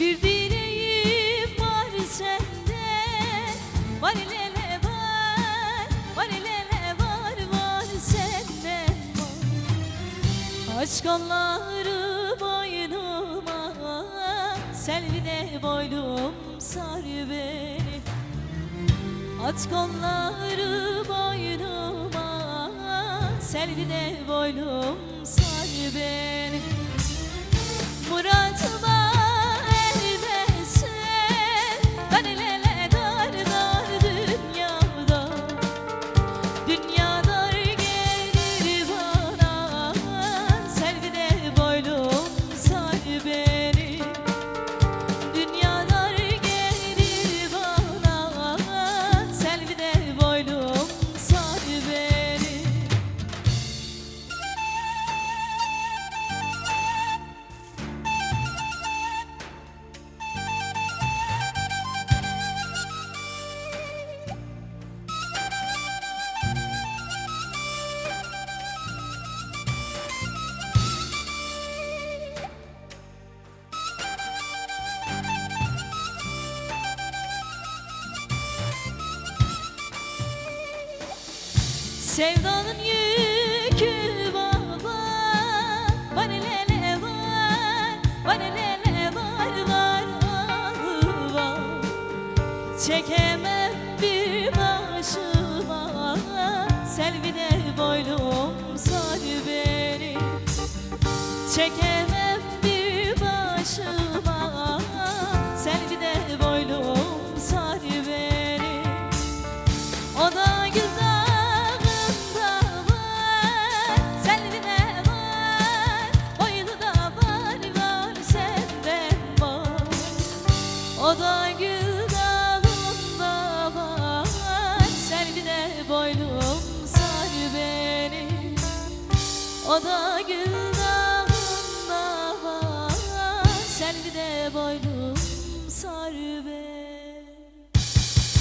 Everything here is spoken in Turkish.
Bir dileğim var sende Var ilele var Var ilele var Var sende. Var Aşk Allah'ı boynuma Selvine boylum sar beni. At kolları boynuma Selvine boylum sar Sevdanın yükü baba Bana lele var Bana lele var var ah var Çekemem bir başıma Selvine boylum sar beni. Çekemem O da gündahında var Sen bir de boylu